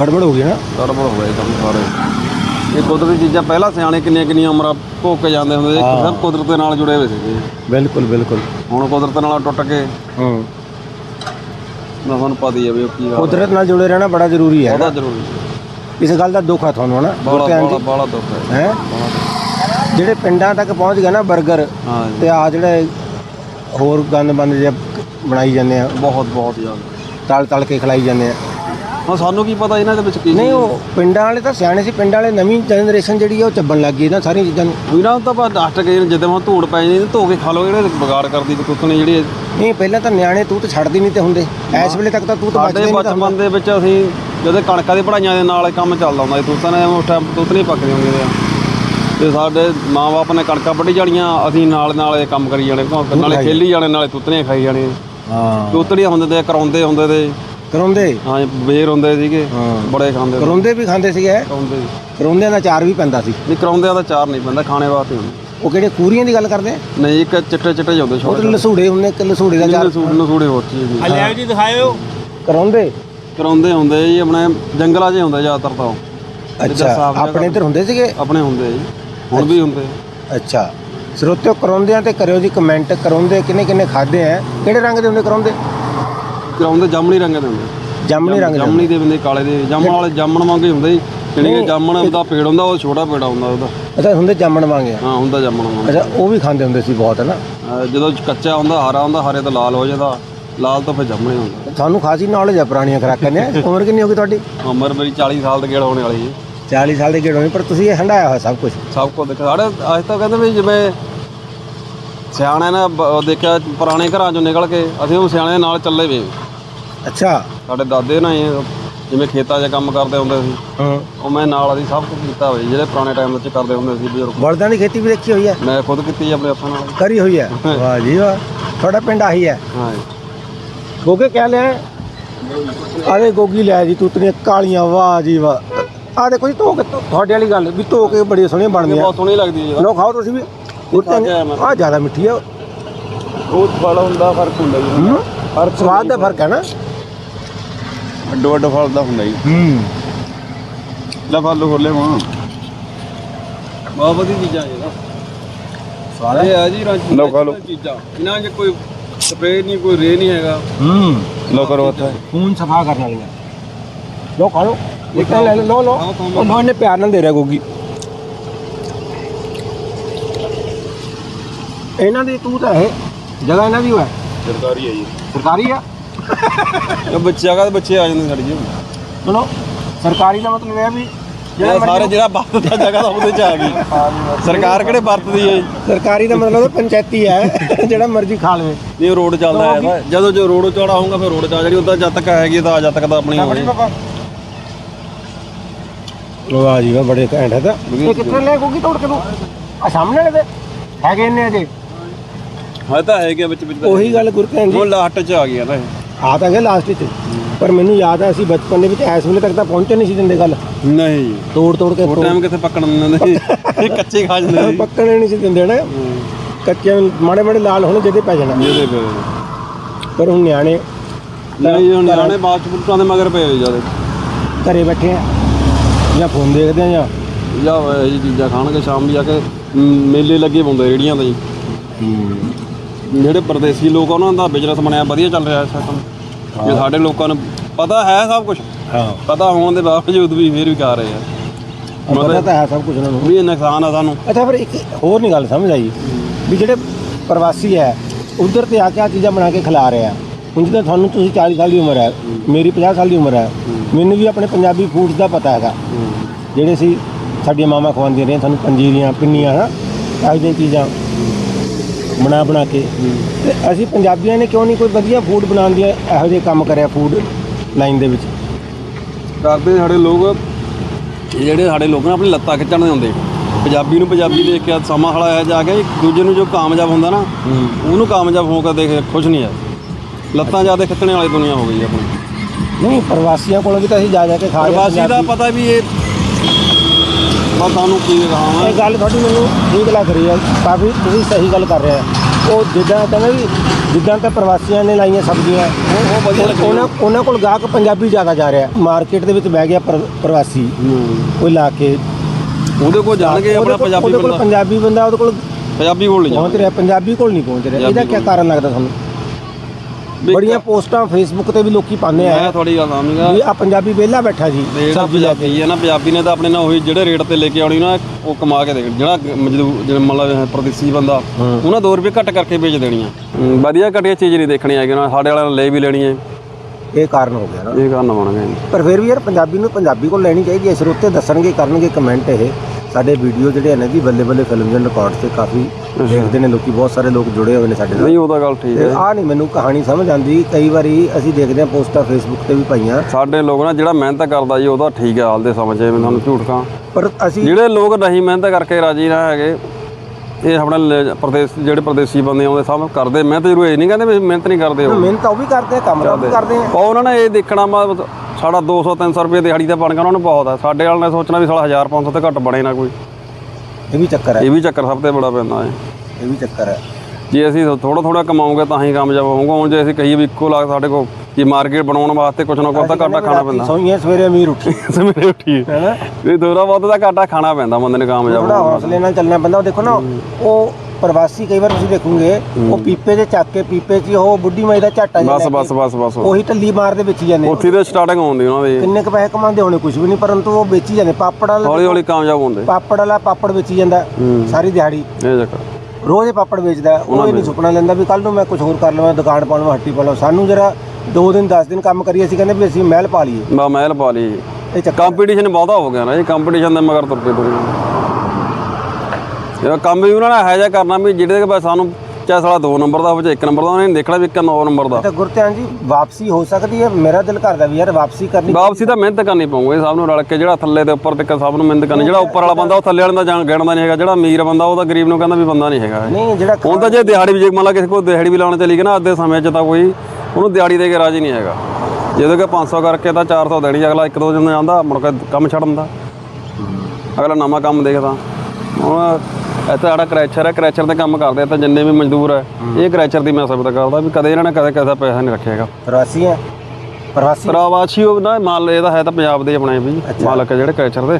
ਗੜਬੜ ਹੋ ਗਈ ਨਾ। ਗੜਬੜ ਹੋ ਗਏ ਕੰਮ ਸਾਰੇ। ਇਹ ਕੁਦਰਤੀ ਚੀਜ਼ਾਂ ਪਹਿਲਾਂ ਸਿਆਣੇ ਕਿੰਨੀਆਂ ਕਿੰਨੀਆਂ ਉਮਰਾਂ ਭੋਗ ਕੇ ਜਾਂਦੇ ਹੁੰਦੇ ਸੀ ਸਭ ਕੁਦਰਤ ਦੇ ਨਾਲ ਜੁੜੇ ਹੋਏ ਸੀਗੇ। ਬਿਲਕੁਲ ਬਿਲਕੁਲ। ਹੁਣ ਕੁਦਰਤ ਨਾਲ ਟੁੱਟ ਕੇ ਹੂੰ। ਨਾ ਤੁਹਾਨੂੰ ਪਤਾ ਹੀ ਹੈ ਵੀ ਉਹ ਕੀ ਹਾਲ ਕੁਦਰਤ ਨਾਲ ਜੁੜੇ ਰਹਿਣਾ ਬੜਾ ਜ਼ਰੂਰੀ ਹੈ ਉਹਦਾ ਜ਼ਰੂਰੀ ਇਸ ਗੱਲ ਦਾ ਦੁੱਖ ਆ ਤੁਹਾਨੂੰ ਨਾ? ਬਾਲਾ ਬਾਲਾ ਜੀ ਬਾਲਾ ਦੁੱਖ ਹੈ। ਹੈ? ਜਿਹੜੇ ਪਿੰਡਾਂ ਤੱਕ ਪਹੁੰਚ ਗਏ ਨਾ 버ਗਰ ਹਾਂ ਜੀ। ਤੇ ਆ ਜਿਹੜੇ ਹੋਰ ਗੰਦ ਬੰਦ ਜਿਹਾ ਬਣਾਈ ਜਾਂਦੇ ਆ। ਬਹੁਤ ਬਹੁਤ ਜ਼ਿਆਦਾ। ਤਲ ਤਲ ਕੇ ਖਿਲਾਈ ਜਾਂਦੇ ਆ। ਹੁਣ ਸਾਨੂੰ ਕੀ ਪਤਾ ਇਹਨਾਂ ਦੇ ਵਿੱਚ ਕੀ ਨਹੀਂ ਉਹ ਪਿੰਡਾਂ ਵਾਲੇ ਤਾਂ ਸਿਆਣੇ ਸੀ ਪਿੰਡਾਂ ਵਾਲੇ ਨਵੀਂ ਜਨਰੇਸ਼ਨ ਜਿਹੜੀ ਆ ਉਹ ਚੱਬਣ ਲੱਗ ਗਈ ਨਾ ਸਾਰੀਆਂ ਚੀਜ਼ਾਂ ਨੂੰ। ਵੀਰਾਂ ਨੂੰ ਤਾਂ ਬਸ ਡਸਟ ਗਏ ਜਦੋਂ ਹੁਣ ਧੂੜ ਪੈ ਜਾਂਦੀ ਧੋ ਕੇ ਖਾ ਲਓ ਜਿਹੜੇ ਵਿਗਾੜ ਕਰਦੀ ਤੇ ਕੁੱਤ ਨੇ ਜਿਹੜੀ ਨਹੀਂ ਪਹਿਲਾਂ ਤਾਂ ਨਿਆਣੇ ਤੂਤ ਛੱਡਦੀ ਨਹੀਂ ਤੇ ਹੁੰਦੇ। ਇਸ ਵੇਲੇ ਤੱਕ ਤਾਂ ਤੂਤ ਸਾਡੇ ਬਚਦੇ ਨਹੀਂ ਤਾਂ ਬਚਪਨ ਦੇ ਵਿੱਚ ਅਸੀਂ ਜਦੋਂ ਕਣਕਾਂ ਦੀ ਪੜਾਈਆਂ ਦੇ ਨਾਲ ਕੰਮ ਚੱਲਦਾ ਹੁੰਦਾ ਸੀ ਤੂਤਾਂ ਨੇ ਉਸ ਟਾਈਮ ਤੂਤ ਨਹੀਂ ਪੱਕਦੇ ਹੁੰਦੇ ਆ ਤੇ ਸਾਡੇ ਮਾਂ-ਬਾਪ ਨੇ ਕਣਕਾਂ ਵੱਢੀ ਜਾਣੀਆਂ ਅਸੀਂ ਨਾਲ ਨਾਲ ਇਹ ਕੰਮ ਕਰੀ ਜਾਣੇ ਨਾਲੇ ਖੇਲੀ ਜਾਣੇ ਨਾਲੇ ਤੂਤਣੀਆਂ ਖਾਈ ਜਾਣੇ ਹਾਂ। ਤੂਤੜੀਆਂ ਹੁੰਦੇ ਤੇ ਕਰਾਉਂਦੇ ਹੁੰਦੇ ਤੇ ਕਰਾਉਂਦੇ ਹਾਂ ਬੇਰ ਹੁੰਦੇ ਸੀਗੇ ਹਾਂ। ਬੜੇ ਖਾਂਦੇ ਕਰਾਉਂਦੇ ਵੀ ਖਾਂਦੇ ਸੀਗੇ? ਕਰਾਉਂਦੇ ਕਰਾਉਂਦਿਆਂ ਦਾ ਚਾਰ ਵੀ ਪੈਂਦਾ ਸੀ। ਨਹੀਂ ਕਰਾਉਂਦੇ ਦਾ ਚਾਰ ਨਹੀਂ ਪੈਂਦਾ ਖਾਣੇ ਵਾਸਤੇ ਹੁੰਦੇ। ਉਹ ਕਿਹੜੇ ਕੂਰੀਆਂ ਦੀ ਗੱਲ ਕਰਦੇ? ਆ ਨਹੀਂ ਇੱਕ ਚਿੱਟੇ ਚਿੱਟੇ ਜਾਂਦੇ ਉਹ ਛੋਟੇ ਲਸੂੜੇ ਹੁੰਦੇ ਕਿ ਲਸੂੜੇ ਦਾ ਚਾਰ। ਨਸੂੜੇ ਨਸੂੜੇ ਹੋਰ ਚੀਜ਼ ਨਹੀਂ ਲਿਆਓ ਜੀ ਦਿਖਾਇਓ। ਕਰਾਉਂਦੇ ਕਰਾਉਂਦੇ ਹੁੰਦੇ ਜੀ ਆਪਣੇ ਜੰਗਲਾਂ 'ਚ ਹੁੰਦੇ ਜ਼ਿਆਦਾਤਰ ਤਾਂ ਉਹ। ਅੱਛਾ ਸਾਫ਼ ਜਗ੍ਹਾ ਆਪਣੇ ਇੱਧਰ ਹੁੰਦੇ ਸੀਗੇ? ਆਪਣੇ ਹੁੰਦੇ ਜੀ ਹੁਣ ਵੀ ਹੁੰਦੇ ਅੱਛਾ। ਸਰੋਤਿਓ ਕਰਾਉਂਦਿਆਂ ਤੇ ਕਰਿਓ ਜੀ ਕਮੈਂਟ ਕਰਾਉਂਦੇ ਕਿੰਨੇ ਕਿੰਨੇ ਖਾਦੇ ਆ? ਕਿਹੜੇ ਰੰਗ ਦੇ ਹੁੰਦੇ ਕਰਾਉਂਦੇ ਜਾਮਣੀ ਰੰਗ ਦੇ ਹੁੰਦੇ। ਜਾਮਣੀ ਰੰਗ ਦੇ ਜਾਮਣੀ ਦੇ ਬੰਦੇ ਕਾਲੇ ਦੇ। ਜਾਮਣ ਵਾਲੇ ਜਾਮਣ ਵਾਂਗੇ ਹੁੰਦੇ ਜੀ। ਕਿ ਜਾਮਣ ਦਾ ਪੇੜ ਹੁੰਦਾ ਉਹ ਛੋਟਾ ਪੇੜਾ ਹੁੰਦਾ ਉਹਦਾ। ਅੱਛਾ ਹੁੰਦੇ ਜਾਮਣ ਵਾਂਗੇ। ਆ ਹਾਂ ਹੁੰਦਾ ਜਾਮਣ ਵਾਂਗਾ। ਅੱਛਾ ਉਹ ਵੀ ਖਾਂਦੇ ਹੁੰਦੇ ਸੀ ਬਹੁਤ ਹੈ ਨਾ? ਅਹ ਜਦੋਂ ਕੱਚਾ ਹੁੰਦਾ ਹਰਾ ਹੁੰਦਾ ਹਰੇ ਤੋਂ ਲਾਲ ਹੋ ਜਾਂਦਾ। ਲਾਲ ਤੋਂ ਫਿਰ ਜਾਮਣੀ ਹੁੰਦਾ। ਤੁਹਾਨੂੰ ਖਾਸੀ ਨੌਲੇਜ ਆ ਪੁਰਾਣੀਆਂ ਖਰਾਕਾਂ ਨੇ ਉਮਰ ਕਿੰਨੀ ਹੋ ਗਈ ਤੁਹਾਡੀ? ਉਮਰ ਮੇਰੀ 40 ਸਾਲ ਦੇ ਗੇੜ ਹੋਣੇ ਵਾਲੀ ਹੈ 40 ਸਾਲ ਦੇ ਗੇੜੋਂ ਪਰ ਤੁਸੀਂ ਇਹ ਹੰਡਾਇਆ ਹੋਇਆ ਸਭ ਕੁਝ ਸਭ ਕੁਝ ਦੇਖਿਆ। ਸਾਡੇ ਅੱਜ ਤਾਂ ਕਹਿੰਦੇ ਵੀ ਜਿਵੇਂ ਸਿਆਣੇ ਨੇ ਬ- ਦੇਖਿਆ ਪੁਰਾਣੇ ਘਰਾਂ ਚੋਂ ਨਿਕਲ ਕੇ ਅਸੀਂ ਉਹ ਸਿਆਣੇ ਨਾਲ ਚੱਲੇ ਵੇ। ਅੱਛਾ। ਸਾਡੇ ਦਾਦੇ ਨਾ ਇਹ ਜਿਵੇਂ ਖੇਤਾਂ 'ਚ ਕੰਮ ਕਰਦੇ ਹੁੰਦੇ ਸੀ ਹਾਂ। ਉਹ ਮੈਂ ਨਾਲ ਅਸੀਂ ਸਭ ਕੁਝ ਕੀਤਾ ਹੋਇਆ ਜਿਹੜੇ ਪੁਰਾਣੇ ਟਾਈਮ ਵਿੱਚ ਕਰਦੇ ਹੁੰਦੇ ਸੀ ਬਜ਼ੁਰਗ। ਬਲਦਾਂ ਦੀ ਖੇਤੀ ਵੀ ਦੇਖੀ ਹੋਈ ਹੈ? ਮੈਂ ਖੁਦ ਕੀਤੀ ਆਪਣੇ ਹੱਥਾਂ ਨਾਲ। ਕਰੀ ਹੋਈ ਹੈ? ਵਾਹ ਜੀ ਵਾਹ। ਤੁਹਾਡਾ ਪਿੰਡ ਆਹੀ ਹੈ? ਹਾਂ ਜੀ। ਗੋਗੇ ਕਹਿ ਲਿਆ। ਆਰੇ ਗੋਗੀ ਲੈ ਜੀ ਤੂਤਰੀਆਂ ਕਾਲੀਆਂ ਵਾਹ ਜੀ ਵਾਹ। ਆ ਦੇਖੋ ਜੀ ਧੋ ਕੇ ਤੁਹਾਡੇ ਵਾਲੀ ਗੱਲ ਵੀ ਧੋ ਕੇ ਬੜੀਆਂ ਸੋਹਣੀਆਂ ਇਹ ਬਣਦੀਆਂ ਬਹੁਤ ਸੋਹਣੀ ਲੱਗਦੀ ਹੈ ਲੋ ਖਾਓ ਤੁਸੀਂ ਵੀ। ਆ ਜ਼ਿਆਦਾ ਮਿੱਠੀ ਆ। ਉਹ ਫਲ ਹੁੰਦਾ ਫ਼ਰਕ ਹੁੰਦਾ ਜੀ। ਹੂੰ। ਹਰ ਸਵਾਦ ਦਾ ਫ਼ਰਕ ਹੈ ਨਾ। ਅੱਡੋ ਅੱਡ ਫਲ ਦਾ ਹੁੰਦਾ ਜੀ ਹੂੰ। ਲੈ ਫਲ ਹੋਰ ਲੈ ਮਾਂ ਬਹੁਤ ਵਧੀਆ ਚੀਜ਼ਾਂ ਇਹ ਆ ਜੀ ਰਾਜ ਲਓ ਖਾ ਲਓ। ਚੀਜ਼ਾਂ। ਇਹਨਾਂ 'ਚ ਕੋਈ ਸਪਰੇਅ ਨਹੀਂ ਕੋਈ ਰੇ ਨਹੀਂ ਹੈਗਾ। ਹੂੰ। ਲੋ ਕਰੋ ਹੱਥ। ਖੂਨ ਸਫਾ ਕਰਨ ਵਾਲੀਆਂ ਲੋ ਖਾ ਲੋ ਲੈ ਲਓ ਲੋ ਲੋ ਖਾਓ, ਖਾਓ। ਉਹ ਮੈਂ ਇਹਨੇ ਪਿਆਰ ਨਾਲ ਦੇ ਰਿਹਾ ਗੋਗੀ। ਇਹਨਾਂ ਦੀ ਤੂੰ ਤਾਂ ਹੈ ਜਗ੍ਹਾ ਇਹਨਾਂ ਦੀ ਹੋਇਆ ਸਰਕਾਰੀ ਹੈ ਜੀ। ਸਰਕਾਰੀ ਆ। ਇਹ ਬੱਚੇ ਆਗਾ ਬੱਚੇ ਆ ਜਾਂਦੇ ਸਾਡੇ ਜੀ ਸੁਣੋ ਸਰਕਾਰੀ ਦਾ ਮਤਲਬ ਇਹ ਆ ਵੀ ਜਿਹੜਾ ਸਾਰੇ ਮਰਜ਼ੀ- ਜਿਹੜਾ ਵਰਤਦਾ ਜਗ੍ਹਾ ਦਾ ਉਹਦੇ 'ਚ ਆ ਗਈ। ਸਰਕਾਰ ਕਿਹੜੇ ਵਰਤਦੀ ਹੈ ਜੀ? ਸਰਕਾਰੀ ਦਾ ਮਤਲਬ ਤਾਂ ਪੰਚਾਇਤੀ ਹੈ ਜਿਹੜਾ ਮਰਜ਼ੀ ਖਾ ਲਵੇ। ਨਹੀਂ ਰੋਡ ਚੱਲਦਾ ਹੈ ਨਾ। ਜਦੋਂ ਜੋ ਰੋਡ ਚੌੜਾ ਹੋਊਗਾ ਫਿਰ ਰੋਡ ਚਾ ਜਿਹੜੀ ਉਦਾਂ ਜਦ ਤੱਕ ਹੈਗੀ ਤਾਂ ਜਦ ਤੱਕ ਤਾਂ ਆਪਣੀ ਹੋਣੀ ਵਾਹ ਜੀ ਵਾਹ ਬੜੇ ਘੈਂਟ ਹੈ ਤਾਂ। ਇਹ ਕਿੱਥੇ ਲੈ ਗੋਗੀ ਤੋੜ ਕੇ ਤੂੰ? ਆ ਸਾਹਮਣੇ ਵਾਲੇ ਦੇ। ਹੈਗੇ ਇੰਨੇ ਅਜੇ। ਹਾਂ ਤਾਂ ਹੈਗੇ ਵਿੱਚ ਵਿੱਚ ਤਾਂ ਉਹੀ ਗੱਲ ਗੁਰਕੈਨ ਜੀ। ਹੁਣ ਲਾਸਟ 'ਚ ਆ ਗਿਆ ਨਾ ਇਹ। ਆ ਤਾਂ ਗਏ ਲਾਸਟ ਵਿੱਚ। ਪਰ ਮੈਨੂੰ ਯਾਦ ਹੈ ਅਸੀਂ ਬਚਪਨ ਦੇ ਵਿੱਚ ਇਸ ਵੇਲੇ ਤੱਕ ਤਾਂ ਪਹੁੰਚੇ ਨਹੀਂ ਸੀ ਦਿੰਦੇ ਗੱਲ। ਨਹੀਂ। ਤੋੜ ਤੋੜ ਕੇ ਉਹ ਟਾਈਮ ਕਿੱਥੇ ਪੱਕਣ ਦਿੰਦੇ ਸੀ ਇਹ ਕੱਚੇ ਖਾ ਜਾਂਦੇ ਸੀ ਪੱਕਣੇ ਨਹੀਂ ਸੀ ਦਿੰਦੇ ਨਾ। ਕੱਚੇ ਮਾੜੇ ਮਾੜੇ ਲਾਲ ਹੋਣੇ ਜਿਹਦੇ ਪੈ ਜਾਣਾ। ਜਿਹਦੇ ਪਏ ਪਰ ਹੁਣ ਨਿਆਣੇ ਨਹੀਂ ਹੁਣ ਨਿਆਣੇ ਬਾਅਦ ਚ ਬੁੱਟਾਂ ਦੇ ਮਗਰ ਪਏ ਹੋਏ ਜਿਆਦੇ। ਘਰੇ ਬੈਠੇ ਆ। ਜਾਂ ਫੋਨ ਦੇਖਦੇ ਆ ਜਾਂ ਜਾਂ ਇਹ ਚੀਜ਼ਾਂ ਖਾਣਗੇ ਸ਼ਾਮ ਨੂੰ ਜਾ ਕੇ ਮੇਲੇ ਲੱਗੇ ਪਾਉਂਦੇ ਰੇੜੀਆਂ ਤੇ ਜੀ ਜਿਹੜੇ ਪਰਦੇਸੀ ਲੋਕ ਆ ਉਹਨਾਂ ਦਾ ਬਿਜ਼ਨਸ ਬਣਿਆ ਵਧੀਆ ਚੱਲ ਰਿਹਾ ਇਸ ਟਾਈਮ ਜੇ ਸਾਡੇ ਲੋਕਾਂ ਨੂੰ ਪਤਾ ਹੈ ਸਭ ਕੁਝ ਹਾਂ। ਪਤਾ ਹੋਣ ਦੇ ਬਾਵਜੂਦ ਵੀ ਫੇਰ ਵੀ ਕਰ ਰਹੇ ਆ। ਪਤਾ ਤਾਂ ਹੈ ਸਭ ਕੁਝ ਉਹਨਾਂ ਨੂੰ। ਵੀ ਇਹ ਨੁਕਸਾਨ ਆ ਸਾਨੂੰ। ਅੱਛਾ ਫਿਰ ਇੱਕ ਹੋਰ ਨਹੀਂ ਗੱਲ ਸਮਝ ਆਈ ਵੀ ਜਿਹੜੇ ਪ੍ਰਵਾਸੀ ਹੈ ਉਧਰ ਤੇ ਆ ਕੇ ਆ ਚੀਜ਼ਾਂ ਬਣਾ ਕੇ ਖਿਲਾ ਰਹੇ ਆ। ਹੁਣ ਜਿੱਦਾਂ ਤੁਹਾਨੂੰ ਤੁਸੀਂ 40 ਸਾਲ ਦੀ ਉਮਰ ਹੈ ਮੇਰੀ 50 ਸਾਲ ਦੀ ਉਮਰ ਹੈ ਮੈਨੂੰ ਵੀ ਆਪਣੇ ਪੰਜਾਬੀ ਫੂਡਸ ਦਾ ਪਤਾ ਹੈਗਾ। ਜਿਹੜੇ ਸੀ ਸਾਡੀਆਂ ਮਾਮਾ ਖਵਾਉਂਦੀਆਂ ਰਹੀਆਂ ਸਾਨੂੰ ਪੰਜੀਰੀਆਂ ਪਿੰਨੀਆਂ ਹਨਾ ਇਹੋ ਜਿਹੀਆਂ ਚੀਜ਼ਾਂ। ਬਣਾ ਬਣਾ ਕੇ। ਤੇ ਅਸੀਂ ਪੰਜਾਬੀਆਂ ਨੇ ਕਿਉਂ ਨਹੀਂ ਕੋਈ ਵਧੀਆ ਫੂਡ ਬਣਾਉਣ ਦੀ ਇਹੋ ਜਿਹੇ ਕੰਮ ਕਰਿਆ ਫੂਡ ਲਾਈਨ ਦੇ ਵਿੱਚ? ਕਰਦੇ ਸਾਡੇ ਲੋਕ ਇਹ ਜਿਹੜੇ ਸਾਡੇ ਲੋਕ ਨੇ ਆਪਣੀ ਲੱਤਾਂ ਖਿੱਚਣ ਦੇ ਹੁੰਦੇ ਪੰਜਾਬੀ ਨੂੰ ਪੰਜਾਬੀ ਦੇਖ ਕੇ ਸਮਾਂ ਹਲਾ ਆ ਜਾ ਕੇ ਇੱਕ ਦੂਜੇ ਨੂੰ ਜੋ ਕਾਮਯਾਬ ਹੁੰਦਾ ਨਾ ਉਹਨੂੰ ਕਾਮਯਾਬ ਹੋ ਕੇ ਦੇਖ ਖੁਸ਼ ਨਹੀਂ ਆ ਲੱਤਾਂ ਜ਼ਿਆਦਾ ਖਿੱਚਣ ਵਾਲੀ ਦੁਨੀਆ ਹੋ ਗਈ ਆਪਣੀ ਨਹੀਂ ਪ੍ਰਵਾਸੀਆਂ ਕੋਲੋਂ ਵੀ ਤਾਂ ਅਸੀਂ ਜਾ ਜਾ ਕੇ ਖਾ ਰਹੇ ਪ੍ਰਵਾਸੀ ਦਾ। ਪਤਾ ਵੀ ਇਹ ਬਸ ਤੁਹਾਨੂੰ ਕੀ ਕਹਾਵਾਂ? ਇਹ ਗੱਲ ਤੁਹਾਡੀ ਮੈਨੂੰ ਠੀਕ ਲੱਗ ਰਹੀ ਹੈ। ਕਾਫੀ ਤੁਸੀਂ ਸਹੀ ਗੱਲ ਕਰ ਰਹੇ ਹੋ। ਉਹ ਜਿੱਦਾਂ ਕਹਿੰਦਾ ਵੀ ਜਿੱਦਾਂ ਤਾਂ ਪ੍ਰਵਾਸੀਆਂ ਨੇ ਲਾਈਆਂ ਸਬਜ਼ੀਆਂ ਉਹ ਉਹ ਵਧੀਆ ਲੱਗਿਆ। ਉਹਨਾਂ ਉਹਨਾਂ ਕੋਲ ਗਾਹਕ ਪੰਜਾਬੀ ਜ਼ਿਆਦਾ ਜਾ ਰਿਹਾ। ਮਾਰਕੀਟ ਦੇ ਵਿੱਚ ਬਹਿ ਗਿਆ ਪਰ- ਪ੍ਰਵਾਸੀ। ਕੋਈ ਲਾ ਕੇ ਉਹਦੇ ਕੋਲ ਜਾਣਗੇ ਉਹਦੇ ਆਪਣਾ ਕੋਲ- ਪੰਜਾਬੀ ਉਹਦੇ ਕੋਲ ਬੰਦਾ? ਪੰਜਾਬੀ ਬੰਦਾ ਉਹਦੇ ਕੋਲ ਪੰਜਾਬੀ ਕੋਲ ਨਹੀਂ ਪਹੁੰਚ ਰਿਹਾ ਪੰਜਾਬੀ ਕੋਲ ਨਹੀਂ ਪਹੁੰਚ ਰਿਹਾ। ਇਹਦਾ ਕੀ ਕਾਰਨ ਲੱਗਦਾ ਤੁਹਾਨੂੰ? ਬੜੀਆਂ ਪੋਸਟਾਂ ਫੇਸਬੁੱਕ ਤੇ ਵੀ ਲੋਕੀ ਪਾਉਂਦੇ ਮੈਂ ਆ ਤੁਹਾਡੀ ਗੱਲ ਸਮਝਗਾ ਵੀ ਆ ਪੰਜਾਬੀ ਵਿਹਲਾ ਬੈਠਾ ਜੀ ਜਿਹੜਾ ਸਬਜ਼ੀ ਲੈ ਕੇ। ਪੰਜਾਬੀ ਹੈ ਨਾ ਪੰਜਾਬੀ ਨੇ ਤਾਂ ਆਪਣੇ ਨਾਲ ਉਹੀ ਜਿਹੜੇ ਰੇਟ ਤੇ ਲੈ ਕੇ ਆਉਣੀ ਨਾ ਉਹ ਕਮਾ ਕੇ ਦੇ ਜਿਹੜਾ ਮਜ਼ਦੂਰ ਜਿਹੜਾ ਮਤਲਬ ਪਰਦੇਸੀ ਬੰਦਾ ਉਹਨਾਂ 2 ਰੁਪਏ ਘੱਟ ਕਰਕੇ ਵੇਚ ਦੇਣੀਆਂ ਹੂੰ, ਵਧੀਆ ਘਟੀਆ ਚੀਜ਼ ਨਹੀਂ ਦੇਖਣੀ ਹੈਗੀ ਨਾ ਸਾਡੇ ਵਾਲਿਆਂ ਨੇ ਲੈ ਵੀ ਲੈਣੀ ਹੈ। ਇਹ ਕਾਰਨ ਹੋ ਗਿਆ ਨਾ। ਇਹ ਕਾਰਨ ਬਣ ਗਏ ਪਰ ਫਿਰ ਵੀ ਯਾਰ ਪੰਜਾਬੀ ਨੂੰ ਪੰਜਾਬੀ ਕੋਲ ਲੈਣੀ ਚਾਹੀਦੀ ਹੈ। ਸਰੋਤੇ ਦੱਸਣਗੇ ਕਰਨਗੇ ਕਮੈਂਟ ਇਹ। ਸਾਡੇ ਵੀਡੀਓ ਜਿਹੜੇ ਨੇ ਜੀ ਬੱਲੇ ਬੱਲੇ ਫਿਲਮ ਜਨ ਰਿਕਾਰਡ ਤੇ ਕਾਫੀ ਦੇਖਦੇ ਨੇ ਲੋਕੀ ਬਹੁਤ ਸਾਰੇ ਲੋਕ ਜੁੜੇ ਹੋਏ ਨੇ ਸਾਡੇ ਨਾਲ। ਨਹੀਂ ਉਹ ਤਾਂ ਗੱਲ ਠੀਕ ਹੈ ਆ ਨਹੀਂ ਮੈਨੂੰ ਕਹਾਣੀ ਸਮਝ ਆਉਂਦੀ ਕਈ ਵਾਰੀ ਅਸੀਂ ਦੇਖਦੇ ਹਾਂ ਪੋਸਟਾਂ ਫੇਸਬੁੱਕ ਤੇ ਵੀ ਪਾਈਆਂ। ਸਾਡੇ ਲੋਕ ਨਾ ਜਿਹੜਾ ਮਿਹਨਤ ਕਰਦਾ ਜੀ ਉਹਦਾ ਠੀਕ ਹੈ ਹਾਲ ਦੇ ਸਮਝ ਮੈਂ ਤੁਹਾਨੂੰ ਝੂਠ ਕਹਾਂ। ਪਰ ਅਸੀਂ ਜਿਹੜੇ ਲੋਕ ਨਹੀਂ ਮਿਹਨਤ ਕਰਕੇ ਰਾਜੀ ਨਾ ਹੈਗੇ ਇਹ ਆਪਣੇ ਪ੍ਰਦੇਸ਼ ਜਿਹੜੇ ਪ੍ਰਦੇਸੀ ਬੰਦੇ ਆਉਂਦੇ ਸਭ ਕਰਦੇ। ਮਿਹਨਤ ਜ਼ਰੂਰ ਇਹ ਨਹੀਂ ਕਹਿੰਦੇ ਵੀ ਮਿਹਨਤ ਨਹੀਂ ਕਰਦੇ ਉਹ। ਮਿਹਨਤ ਉਹ ਵੀ ਕਰਦੇ ਆ ਕੰਮ ਵੀ ਕਰਦੇ। ਆ। ਉਹ ਉਹਨਾਂ ਨੇ ਇਹ ਦੇਖਣਾ ਵਾ ਸਾਡਾ 200 300 ਰੁਪਏ ਦਿਹਾੜੀ ਦਾ ਬਣ ਗਿਆ ਉਹਨਾਂ ਨੂੰ ਬਹੁਤ ਆ। ਸਾਡੇ ਵਾਲ ਨੇ ਸੋਚਣਾ ਵੀ ਸਾਲਾ 1000 500 ਤੇ ਘੱਟ ਬਣੇ ਨਾ ਕੋਈ। ਇਹ ਵੀ ਚੱਕਰ ਹੈ। ਇਹ ਵੀ ਚੱਕਰ ਸਭ ਤੋਂ ਬੜਾ ਪੈਂਦਾ ਹੈ। ਇਹ ਵੀ ਚੱਕਰ ਹੈ। ਜੇ ਅਸੀਂ ਥੋੜਾ ਥੋੜਾ ਕਮਾਉਂਗੇ ਤਾਂ ਹੀ ਕਾਮਯਾਬ ਹੋਵਾਂਗੇ ਹੁਣ ਜੇ ਅਸੀਂ ਕਹੀਏ ਵੀ ਇੱਕੋ ਲੱਖ ਸਾਡੇ ਕੋਲ ਜੇ ਮਾਰਕੀਟ ਬਣਾਉਣ ਵਾਸਤੇ ਕੁਛ ਨਾ ਕੁਛ ਤਾਂ ਘਾਟਾ ਖਾਣਾ ਪੈਂਦਾ। ਸੋਈਏ ਸਵੇਰੇ ਅਮੀਰ ਉੱਠੀ ਸਵੇਰੇ ਉੱਠੀਏ। ਹੈਨਾ ਇਹ ਥੋੜਾ ਬਹੁਤ ਤਾਂ ਘਾਟਾ ਖਾਣਾ ਪੈਂਦਾ ਬੰਦੇ ਨੇ ਕਾਮਯਾਬ ਹੋਣ ਹੌਸਲੇ ਨਾਲ ਚੱਲਣਾ ਪੈਂਦਾ। ਉਹ ਦੇਖੋ ਨਾ ਉਹ ਪ੍ਰਵਾਸੀ ਕਈ ਵਾਰ ਤੁਸੀਂ ਦੇਖੋਗੇ ਉਹ ਪੀਪੇ 'ਚ ਚੱਕ ਕੇ ਪੀਪੇ 'ਚ ਹੀ ਉਹ ਬੁੱਢੀ ਮਾਈ ਦਾ ਝਾਟਾ ਜਿਹਾ ਬਸ ਲੈ ਕੇ ਬਸ ਬਸ। ਬਸ ਉਹੀ ਟੱਲੀ ਮਾਰ ਦੇ ਵਿੱਚ ਹੀ ਜਾਂਦੇ। ਉੱਥੇ ਤੇ ਸਟਾਰਟਿੰਗ ਹੁੰਦੀ ਉਹਨਾਂ ਦੀ। ਕਿੰਨੇ ਕੁ ਪੈਸੇ ਕਮਾਉਂਦੇ ਹੋਣੇ ਕੁਝ ਵੀ ਨਹੀਂ ਪਰੰਤੂ ਉਹ ਵੇਚੀ ਜਾਂਦੇ। ਪਾਪੜ ਵਾਲਾ ਹੌਲੀ ਹੌਲੀ ਕਾਮਯਾਬ ਹੁੰਦੇ। ਪਾਪੜ ਵਾਲਾ ਪਾਪੜ ਵੇਚੀ ਜਾਂਦਾ ਸਾਰੀ ਦਿਹਾੜੀ। ਇਹ ਚੱਕਰ ਰੋਜ਼ ਪਾਪੜ ਵੇਚਦਾ ਹੈ। ਉਹ ਇਹ ਨਹੀਂ ਸੁਪਨਾ ਲੈਂਦਾ ਵੀ ਕੱਲ ਨੂੰ ਮੈਂ ਕੁਝ ਹੋਰ ਕਰ ਲਵਾਂ ਦੁਕਾਨ ਪਾ ਲਵਾਂ ਹੱਟੀ ਪਾ ਲਵਾਂ। ਸਾਨੂੰ ਜਰਾ 2 ਦਿਨ 10 ਦਿਨ ਕੰਮ ਕਰੀਏ ਅਸੀਂ ਕਹਿੰਦੇ ਵੀ ਅਸੀਂ ਮਹਿਲ ਪਾ ਲਈਏ। ਬਾ ਮਹਿਲ ਪਾ ਲਈ ਇਹ ਚੱਕਰ ਕੰਪੀਟੀਸ਼ਨ ਬਹੁਤਾ ਹੋ ਗਿਆ ਨਾ ਇਹ ਕੰਪੀਟੀਸ਼ਨ ਦੇ ਮਗਰ ਤੁਰ ਪਏ ਦੁਨੀਆ ਕੰਮ ਵੀ ਉਹਨਾਂ ਨੇ ਇਹੋ ਜਿਹਾ ਕਰਨਾ ਵੀ ਜਿਹੜੇ ਬਸ ਸਾਨੂੰ ਚਾਹੇ ਸਾਲਾ 2 ਨੰਬਰ ਦਾ ਹੋਵੇ ਚਾਹੇ 1 ਨੰਬਰ ਦਾ ਉਹਨੇ ਦੇਖਣਾ ਵੀ ਇੱਕ 9 ਨੰਬਰ ਦਾ। ਤਾਂ ਗੁਰਧਿਆਨ ਜੀ ਵਾਪਸੀ ਹੋ ਸਕਦੀ ਹੈ? ਮੇਰਾ ਦਿਲ ਕਰਦਾ ਵੀ ਯਾਰ ਵਾਪਸੀ ਕਰਨੀ ਵਾਪਸੀ ਤਾਂ ਮਿਹਨਤ ਕਰਨੀ ਪਊਗੀ ਸਭ ਨੂੰ ਰਲ ਕੇ ਜਿਹੜਾ ਥੱਲੇ ਤੇ ਉੱਪਰ ਤੱਕ ਸਭ ਨੂੰ ਮਿਹਨਤ ਕਰਨੀ ਜਿਹੜਾ ਉੱਪਰ ਵਾਲਾ ਬੰਦਾ ਉਹ ਥੱਲੇ ਵਾਲੇ ਦਾ ਜਾਣ ਗਿਣਦਾ ਨਹੀਂ ਹੈਗਾ ਜਿਹੜਾ ਅਮੀਰ ਬੰਦਾ ਉਹ ਤਾਂ ਗਰੀਬ ਨੂੰ ਕਹਿੰਦਾ ਵੀ ਬੰਦਾ ਨਹੀਂ ਹੈਗਾ। ਨਹੀਂ ਜਿਹੜਾ ਹੁਣ ਤਾਂ ਜੇ ਦਿਹਾੜੀ ਵੀ ਜੇ ਮੰਨ ਲਾ ਕਿਸੇ ਕੋਲ ਦਿਹਾੜੀ ਵੀ ਲਾਉਣ ਚਲੀ ਗਈ ਨਾ ਅੱਧੇ ਸਮੇਂ 'ਚ ਤਾਂ ਕੋਈ ਉਹਨੂੰ ਦਿਹਾੜੀ ਦੇ ਕੇ ਰਾਜੀ ਨਹੀਂ ਹੈਗਾ। ਜਦੋਂ ਕਿ 500 ਕਰਕੇ ਤਾਂ 400 ਦੇਣੀ ਅਗਲਾ ਇੱਕ ਦੋ ਦਿਨ ਜਾਂਦਾ ਮੁੜ ਕੇ ਕੰਮ ਛੱਡ ਦਿੰਦਾ ਅਗਲਾ ਨਵਾਂ ਕੰਮ ਦੇਖਦਾ। ਹੁਣ ਇੱਥੇ ਸਾਡਾ ਕਰੈਚਰ ਹੈ ਕਰੈਚਰ ਦੇ ਕੰਮ ਕਰਦੇ ਆ ਤਾਂ ਜਿੰਨੇ ਵੀ ਮਜ਼ਦੂਰ ਹੈ। ਇਹ ਕਰੈਚਰ ਦੀ ਮੈਂ ਸਬਤ ਕਰਦਾ ਵੀ ਕਦੇ ਇਹਨਾਂ ਨੇ ਕਦੇ ਕਿਸੇ ਪੈਸਾ ਨਹੀਂ ਰੱਖਿਆਗਾ ਪ੍ਰਵਾਸੀ ਹੈ ਪ੍ਰਵਾਸੀ? ਪ੍ਰਵਾਸੀ ਉਹ ਨਾ ਮਾਲ ਇਹਦਾ ਹੈ ਤਾਂ ਪੰਜਾਬ ਦੇ ਆਪਣੇ ਵੀ ਮਾਲਕ ਜਿਹੜੇ ਕਰੈਚਰ ਦੇ।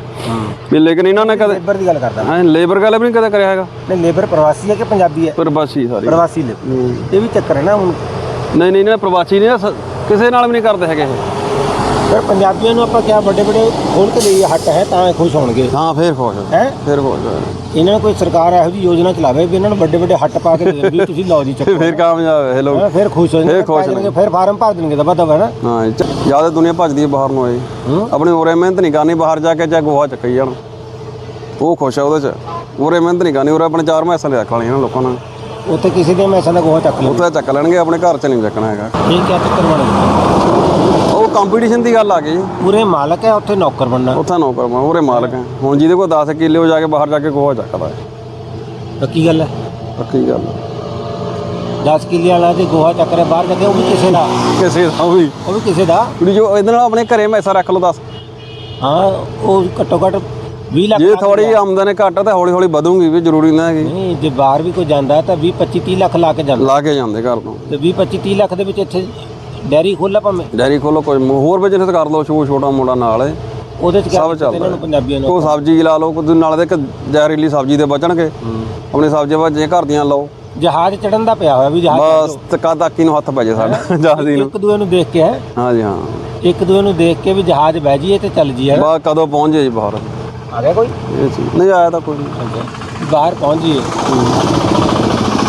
ਵੀ ਲੇਕਿਨ ਇਹਨਾਂ ਨੇ ਕਦੇ ਲੇਬਰ ਦੀ ਗੱਲ ਕਰਦਾ। ਹਾਂ ਲੇਬਰ ਗੱਲ ਵੀ ਨਹੀਂ ਕਦੇ ਕਰਿਆ ਹੈਗਾ। ਨਹੀਂ ਲੇਬਰ ਪ੍ਰਵਾਸੀ ਹੈ ਕਿ ਪੰਜਾਬੀ ਹੈ ਪ੍ਰਵਾਸੀ ਸਾਰੀ। ਪ੍ਰਵਾਸੀ ਲੇਬਰ। ਇਹ ਵੀ ਚੱਕਰ ਹੈ ਨਾ ਹੁਣ। ਨਹੀਂ ਨਹੀਂ ਇਹਨਾਂ ਪ੍ਰਵਾਸੀ ਨਹੀਂ ਨਾ ਕਿਸੇ ਨਾਲ ਵੀ ਨਹੀਂ ਕਰਦੇ ਹੈਗੇ ਇਹ। ਫਿਰ ਪੰਜਾਬੀਆਂ ਨੂੰ ਆਪਾਂ ਕਿਹਾ ਵੱਡੇ ਵੱਡੇ ਖੋਲ ਕੇ ਲਈ ਹੱਟ ਹੈ ਤਾਂ ਇਹ ਖੁਸ਼ ਹੋਣਗੇ। ਹਾਂ ਫੇਰ ਖੁਸ਼ ਹੈ ਫੇਰ ਖੁਸ਼ ਇਹਨਾਂ ਨੂੰ ਕੋਈ ਸਰਕਾਰ ਇਹੋ ਜਿਹੀ ਯੋਜਨਾ ਚਲਾਵੇ ਵੀ ਇਹਨਾਂ ਨੂੰ ਵੱਡੇ ਵੱਡੇ ਹੱਟ ਪਾ ਕੇ ਦੇ ਵੀ ਤੁਸੀਂ ਲਓ ਜੀ ਚੱਕੋ। ਫੇਰ ਕਾਮਯਾਬ ਹੈ ਇਹ ਲੋਕ ਹੈਂ, ਫਿਰ ਖੁਸ਼ ਹੋ ਫਿਰ ਜਾਣਗੇ ਖੁਸ਼ ਪਾ ਦੇਣਗੇ, ਫਿਰ ਫਾਰਮ ਭਰ ਦੇਣਗੇ ਦਬਾ ਦਬਾ ਨਾ ਹਾਂ ਜ਼ਿਆਦਾ ਦੁਨੀਆ ਭੱਜਦੀ ਹੈ ਬਾਹਰ ਨੂੰ ਆਈ ਆਪਣੀ ਉਰੇ ਮਿਹਨਤ ਨਹੀਂ ਕਰਨੀ ਬਾਹਰ ਜਾ ਕੇ ਚਾਹੇ ਗੋਹਾ ਚੱਕਈ ਜਾਣ। ਉਹ ਖੁਸ਼ ਹੈ ਉਹਦੇ ਚ। ਉਰੇ ਮਿਹਨਤ ਨਹੀਂ ਕਰਨੀ ਉਰੇ ਆਪਣੇ ਚਾਰ ਮੈਸਾਂ ਲਿਆ ਖਾਣੀਆਂ ਨਾ ਲੋਕਾਂ ਨੇ। ਉੱਥੇ ਕਿਸੇ ਦੇ ਮੈਸਾਂ ਦਾ ਗੋਹਾ ਚੱਕ ਲਓ ਉੱਥੇ ਚੱਕ ਲੈਣਗੇ ਆਪਣੇ ਘਰ ਚ ਨਹੀਂ ਚੱਕਣਾ ਹੈਗਾ। ਇਹ ਕਿਆ ਚੱਕਰ ਬਣ ਗਿਆ ਉਹ ਕੰਪੀਟੀਸ਼ਨ ਦੀ ਗੱਲ ਆ ਗਈ ਪੂਰੇ ਮਾਲਕ ਹੈ ਉੱਥੇ ਨੌਕਰ ਬਣਨਾ। ਉੱਥੇ ਨੌਕਰ ਮਾ ਉਰੇ ਮਾਲਕ ਹੈ। ਹੁਣ ਜਿਹਦੇ ਕੋਲ 10 ਕਿੱਲੇ ਜਾ ਕੇ ਬਾਹਰ ਜਾ ਕੇ ਗੋਹਾ ਚੱਕਦਾ ਹੈ। ਪੱਕੀ ਗੱਲ ਹੈ? ਪੱਕੀ ਗੱਲ 10 ਕਿੱਲੇ ਵਾਲਾ ਜੇ ਗੋਹਾ ਚੱਕ ਰਿਹਾ ਬਾਹਰ ਜਾ ਕੇ ਉਹ ਵੀ ਕਿਸੇ ਦਾ? ਕਿਸੇ ਦਾ ਵੀ। ਉਹ ਵੀ ਕਿਸੇ ਦਾ? ਕੁੜੀ ਜੋ ਇਹਦੇ ਨਾਲ ਆਪਣੇ ਘਰੇ ਮੈਸਾ ਰੱਖ ਲਓ ਦੱਸ। ਹਾਂ ਉਹ ਘੱਟੋ ਘੱਟ 20 ਲੱਖ ਜੇ ਲਾ ਕੇ ਥੋੜੀ ਆਮਦਨ ਘੱਟ ਆ ਤਾਂ ਹੌਲੀ ਹੌਲੀ ਵਧੂਗੀ ਵੀ ਜ਼ਰੂਰੀ ਨਾ ਹੈਗੀ। ਨਹੀਂ ਜੇ ਬਾਹਰ ਵੀ ਕੋਈ ਜਾਂਦਾ ਤਾਂ 20 25 30 ਲੱਖ ਲਾ ਕੇ ਜਾਂਦਾ। ਲਾ ਕੇ ਜਾਂਦੇ ਘਰ ਤੋਂ ਤੇ 20 25 30 ਲੱਖ ਦੇ ਵਿੱਚ ਇੱਥੇ ਡੈਰੀ ਖੋਲਾ ਭਾਵੇਂ ਡੈਰੀ ਖੋਲੋ ਕੋਈ ਮ- ਹੋਰ ਬਿਜ਼ਨਸ ਕਰ ਲਓ ਛੋ ਛੋਟਾ ਮੋਟਾ ਨਾਲ। ਉਹਦੇ ਚ ਸਭ ਚੱਲਦਾ ਇਹਨਾਂ ਨੂੰ ਪੰਜਾਬੀਆਂ ਨੂੰ ਕੋਈ ਸਬਜ਼ੀ ਲਾ ਲਓ ਕੋਈ ਨਾਲ ਦੇ ਇੱਕ ਜ਼ਹਿਰੀਲੀ ਸਬਜ਼ੀ ਦੇ ਬਚਣਗੇ। ਆਪਣੀ ਸਬਜ਼ੀ ਬਾਅਦ ਜੇ ਘਰ ਦੀਆਂ ਲਾਓ। ਜਹਾਜ਼ ਚੜਨ ਦਾ ਪਿਆ ਹੋਇਆ ਵੀ ਜਹਾਜ਼ ਬਸ ਤੱਕਾ ਤਾਕੀ ਨੂੰ ਹੱਥ ਪੈ ਜੇ ਸਾਡਾ ਜਹਾਜ਼ੀ ਨੂੰ। ਇੱਕ ਦੂਏ ਨੂੰ ਦੇਖ ਕੇ ਹੈ। ਹਾਂਜੀ ਹਾਂ। ਇੱਕ ਦੂਏ ਨੂੰ ਦੇਖ ਕੇ ਵੀ ਜਹਾਜ਼ ਬਹਿ ਜਾਈਏ ਤੇ ਚੱਲ ਜੀਏ ਬਾ ਕਦੋਂ ਪਹੁੰਚ ਜੇ ਜੀ ਬਾਹਰ। ਆ ਗਿਆ ਕੋਈ? ਇਹ ਚੀਜ਼ ਨਹੀਂ ਆਇਆ ਤਾਂ ਕੋਈ ਨਹੀਂ। ਬਾਹਰ ਪਹੁੰਚ ਜੀਏ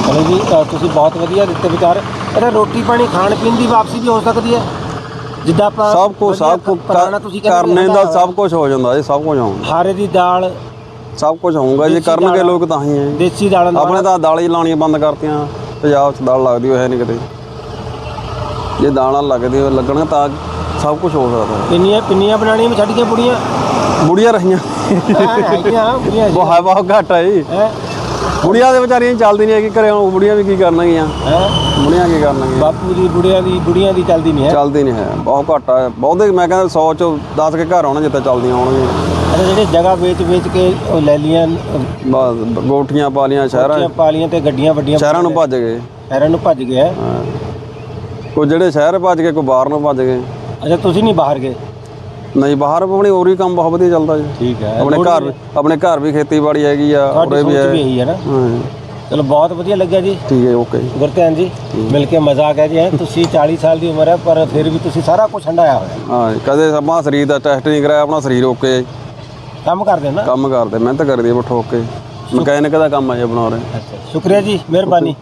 ਚਲੋ ਜੀ ਅ, ਤੁਸੀਂ ਬਹੁਤ ਵਧੀਆ ਦਿੱਤੇ ਵਿਚਾਰ। ਇਹਦਾ ਰੋਟੀ ਪਾਣੀ ਖਾਣ ਪੀਣ ਦੀ ਵਾਪਸੀ ਵੀ ਹੋ ਸਕਦੀ ਹੈ। ਜਿੱਦਾਂ ਆਪਾਂ ਸਭ ਕੁਝ ਵਧੀਆ ਸਭ ਕੁਝ ਪੁਰਾਣਾ ਤੁਸੀਂ ਕਹਿੰਦੇ ਕਰਨੇ ਦਾ ਸਭ ਕੁਝ ਹੋ ਜਾਂਦਾ ਇਹ ਸਭ ਕੁਝ ਆਉਂਦਾ ਹਾਰੇ ਦੀ ਦਾਲ ਸਭ ਕੁਝ ਹੋਊਗਾ ਜੇ ਕਰਨਗੇ ਲੋਕ ਤਾਂ ਹੀ ਹੈ ਜੀ। ਦੇਸੀ ਦਾਲਾਂ ਦਾ ਆਪਣੇ ਤਾਂ ਦਾਲਾਂ ਹੀ ਲਾਉਣੀਆਂ ਬੰਦ ਕਰਤੀਆਂ ਪੰਜਾਬ 'ਚ ਦਾਲ ਲੱਗਦੀ ਹੋਇਆ ਨਹੀਂ ਕਿਤੇ। ਜੇ ਦਾਲਾਂ ਲੱਗਦੀ ਹੋਏ ਲੱਗਣ ਤਾਂ ਸਭ ਕੁਝ ਹੋ ਸਕਦਾ। ਪਿੰਨੀਆਂ ਪਿੰਨੀਆਂ ਬਣਾਉਣੀਆਂ ਵੀ ਛੱਡ ਕੇ ਬੁੜੀਆਂ। ਬੁੜੀਆਂ ਰਹੀਆਂ। ਹੈਗੀਆਂ ਬੁੜੀਆਂ ਬਹੁਤ ਬਹੁਤ ਘੱਟ ਜੀ। ਹੈ? ਬੁੜੀਆਂ ਦੇ ਵਿਚਾਰੀਆਂ ਚੱਲਦੀ ਨਹੀਂ ਹੈਗੀ ਘਰੇ ਹੁਣ ਬੁੜੀਆਂ ਵੀ ਕੀ ਕਰਨਗੀਆਂ? ਹੈ? ਬੁੜੀਆਂ ਕੀ ਕਰਨਗੀਆਂ? ਬਾਪੂ ਦੀ ਬੁੜੀਆਂ ਦੀ ਬੁੜੀਆਂ ਦੀ ਚੱਲਦੀ ਨਹੀਂ ਹੈ। ਚੱਲਦੀ ਨਹੀਂ ਹੈ ਬਹੁਤ ਘੱਟ ਹੈ ਬਹੁਤੇ ਮੈਂ ਕਹਿੰਦਾ 100 ਚੋਂ 10 ਕੇ ਘਰ ਆਉਣੇ ਜਿੱਥੇ ਚੱਲਦੀਆਂ ਹੋਣਗੀਆਂ ਅੱਛਾ ਜਿਹੜੇ ਜਗ੍ਹਾ ਵੇਚ ਵੇਚ ਕੇ ਉਹ ਲੈ ਲੀਆਂ ਬਸ ਗੋਠੀਆਂ ਪਾ ਲੀਆਂ ਸ਼ਹਿਰਾਂ ਉੱਚੀਆਂ ਪਾਲੀਆਂ ਤੇ ਗੱਡੀਆਂ ਵੱਡੀਆਂ ਸ਼ਹਿਰਾਂ ਨੂੰ ਭੱਜ ਗਏ। ਸ਼ਹਿਰਾਂ ਨੂੰ ਭੱਜ ਗਏ ਹੈ? ਹਾਂ। ਕੋਈ ਜਿਹੜੇ ਸ਼ਹਿਰ ਭੱਜ ਗਏ ਕੋਈ ਬਾਹਰ ਨੂੰ ਭੱਜ ਗਏ। ਅੱਛਾ ਤੁਸੀਂ ਨਹੀਂ ਬਾਹਰ ਗਏ? ਨਹੀਂ ਬਾਹਰ ਆਪਣੀ ਹੋਰ ਹੀ ਕੰਮ ਬਹੁਤ ਵਧੀਆ ਚੱਲਦਾ ਜੀ। ਠੀਕ ਹੈ। ਆਪਣੇ ਘਰ ਵੀ ਆਪਣੇ ਘਰ ਵੀ ਖੇਤੀਬਾੜੀ ਹੈਗੀ ਆ ਉਰੇ ਵੀ ਹੈ। ਵੀ ਇਹੀ ਹੈ ਨਾ? ਹਾਂ ਚਲੋ ਬਹੁਤ ਵਧੀਆ ਲੱਗਿਆ ਜੀ। ਠੀਕ ਹੈ ਓਕੇ ਗੁਰਤਿਆਨ ਜੀ ਮਿਲ ਕੇ ਮਜ਼ਾ ਆ ਜੀ। ਤੁਸੀਂ 40 ਸਾਲ ਦੀ ਉਮਰ ਹੈ ਪਰ ਫਿਰ ਵੀ ਤੁਸੀਂ ਸਾਰਾ ਕੁਝ ਹੰਡਾਇਆ ਹੋਇਆ ਹਾਂ। ਕਦੇ ਸਮਾਂ ਸਰੀਰ ਦਾ ਟੈਸਟ ਨਹੀਂ ਕਰਾਇਆ ਆਪਣਾ ਸਰੀਰ ਓਕੇ ਕੰਮ ਕਰਦੇ ਨਾ? ਕੰਮ ਕਰਦੇ ਮਿਹਨਤ ਕਰਦੀ ਆ ਬਠੋ ਕੇ। ਮਕੈਨਿਕ ਦਾ ਕੰਮ ਆ ਜੀ ਬਣਾ ਰਹੇ ਅੱਛਾ ਸ਼ੁਕਰੀਆ ਜੀ ਮਿਹਰਬਾਨੀ।